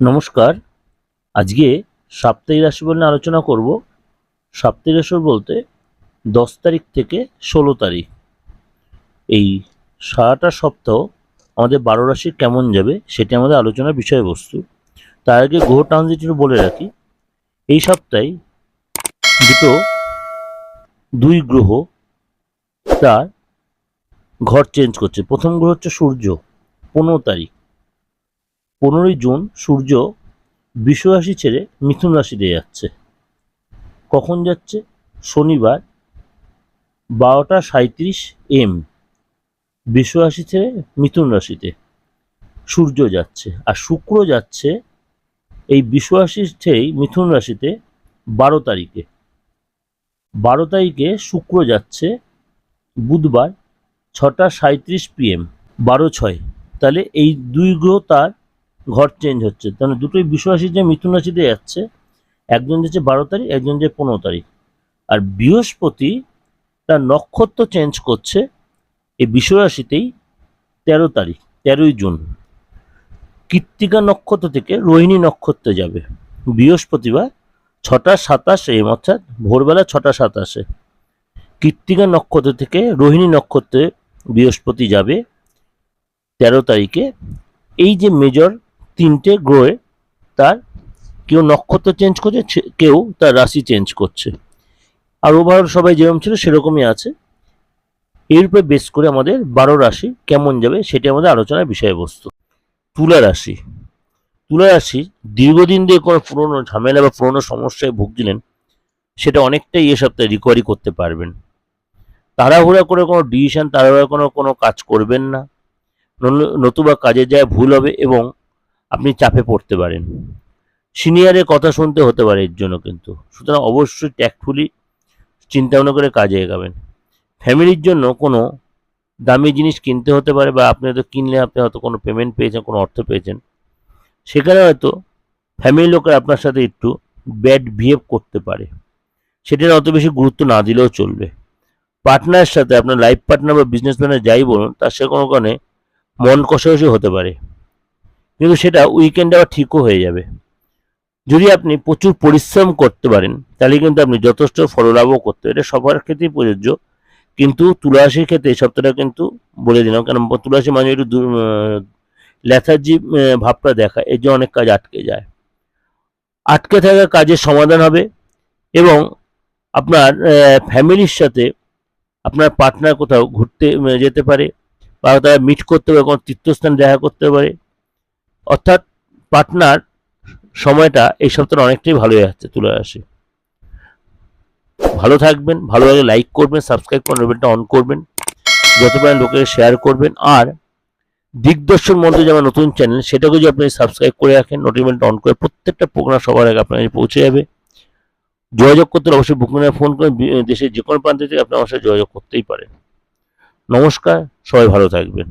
নমস্কার। আজকে সাপ্তাহিক রাশিফল নিয়ে আলোচনা করব। সাপ্তাহিক রাশিফল বলতে দশ তারিখ থেকে ষোলো তারিখ। এই সারাটা সপ্তাহ আমাদের বারো রাশি কেমন যাবে সেটি আমাদের আলোচনার বিষয়বস্তু। তার আগে গ্রহ ট্রানজিট বলে রাখি। এই সপ্তাহে দুটো, দুই গ্রহ তার ঘর চেঞ্জ করছে। প্রথম গ্রহ হচ্ছে সূর্য, পনেরো তারিখ। পনেরোই জুন সূর্য বিশ্ব রাশি ছেড়ে মিথুন রাশিতে যাচ্ছে। কখন যাচ্ছে? শনিবার, বারোটা সাঁত্রিশ এম। বিশ্ব রাশি ছেড়ে মিথুন রাশিতে সূর্য যাচ্ছে আর শুক্র যাচ্ছে এই বিশ্ব রাশি ছেড়েই মিথুন রাশিতে বারো তারিখে। বারো তারিখে শুক্র যাচ্ছে বুধবার, ছটা সাঁত্রিশ পিএম বারো ছয়। তাহলে এই দুই গ্রহ তার ঘর চেঞ্জ হচ্ছে। তাহলে দুটোই বিশ্বরাশি যে মিথুন রাশিতে যাচ্ছে। একজন যাচ্ছে বারো তারিখ, একজন যে পনেরো তারিখ। আর বৃহস্পতি তার নক্ষত্র চেঞ্জ করছে এই বিশ্বরাশিতেই তেরো তারিখ, তেরোই জুন। কৃত্তিকা নক্ষত্র থেকে রোহিণী নক্ষত্রে যাবে। বৃহস্পতিবার ছটা সাতাশে অর্থাৎ ভোরবেলা ছটা সাতাশে। কৃত্তিকা নক্ষত্র থেকে রোহিণী নক্ষত্রে বৃহস্পতি যাবে তেরো তারিখে। এই যে মেজর তিনটে গ্রহে তার কেউ নক্ষত্র চেঞ্জ করছে কেউ তার রাশি চেঞ্জ করছে। আর ওভারঅল সবাই যেরকম ছিল সেরকমই আছে। এর উপরে বেস করে আমাদের বারো রাশি কেমন যাবে সেটি আমাদের আলোচনার বিষয়বস্তু। তুলা রাশি। তুলা রাশি দীর্ঘদিন দিয়ে কোনো পুরনো ঝামেলা বা পুরনো সমস্যায় ভুগছিলেন, সেটা অনেকটাই এ সপ্তাহে রিকভারি করতে পারবেন। তাড়াহুড়া করে কোনো ডিসিশন তাড়াহুড়া কোনো কোনো কাজ করবেন না। নতুবা কাজে যায় ভুল হবে এবং আপনি চাপে পড়তে পারেন। সিনিয়রের কথা শুনতে হতে পারে এর জন্য কিন্তু। সুতরাং অবশ্যই ট্যাক্টফুলি চিন্তা ভাবনা করে কাজে এগাবেন। ফ্যামিলির জন্য কোনো দামি জিনিস কিনতে হতে পারে বা আপনি হয়তো কিনলে আপনি হয়তো কোনো পেমেন্ট পেয়েছেন, কোনো অর্থ পেয়েছেন। সেখানে হয়তো ফ্যামিলির লোকের আপনার সাথে একটু ব্যাড বিহেভ করতে পারে। সেটার অত বেশি গুরুত্ব না দিলেও চলবে। পার্টনারের সাথে, আপনার লাইফ পার্টনার বা বিজনেস পার্টনার যাই বলুন, তার সে কোনো কারণে মন কষাকষি হতে পারে। কিন্তু সেটা উইকেন্ডে আবার ঠিকও হয়ে যাবে। যদি আপনি প্রচুর পরিশ্রম করতে পারেন, তাহলে কিন্তু আপনি যথেষ্ট ফললাভও করতে এটা সবার ক্ষেত্রেই প্রযোজ্য। কিন্তু তুলারাশির ক্ষেত্রে এই সপ্তাহটা কিন্তু বলে দিলাম। কারণ তুলারাশি মানে একটু লেথার্জি ভাবটা দেখা। এর জন্য অনেক কাজ আটকে যায়। আটকে থাকা কাজের সমাধান হবে এবং আপনার ফ্যামিলির সাথে আপনার পার্টনার কোথাও ঘুরতে যেতে পারে বা তারা মিট করতে পারে, কোনো তীর্থস্থান দেখা করতে পারে। অর্থাৎ পার্টনার সময়টা এই সপ্তাহে অনেকটাই ভালো যাচ্ছে, তুলে আসে। ভালো থাকবেন, ভালো লাগলে লাইক করবেন সাবস্ক্রাইব করবেন বেলটা অন করবেন, যত পারেন লোকের শেয়ার করবেন। আর দিগদর্শন মন্ত্র যেমন নতুন চ্যানেল সেটাকে যদি আপনি সাবস্ক্রাইব করে রাখেন নোটিফিকেশনটা অন করে প্রত্যেকটা প্রোগ্রাম সবার আগে আপনার পৌঁছে যাবে। যোগাযোগ করতে অবশ্যই বুকিং ফোন করে দেশের যে কোনো প্রান্ত থেকে আপনি আমার সাথে যোগাযোগ করতেই পারেন। নমস্কার, সবাই ভালো থাকবেন।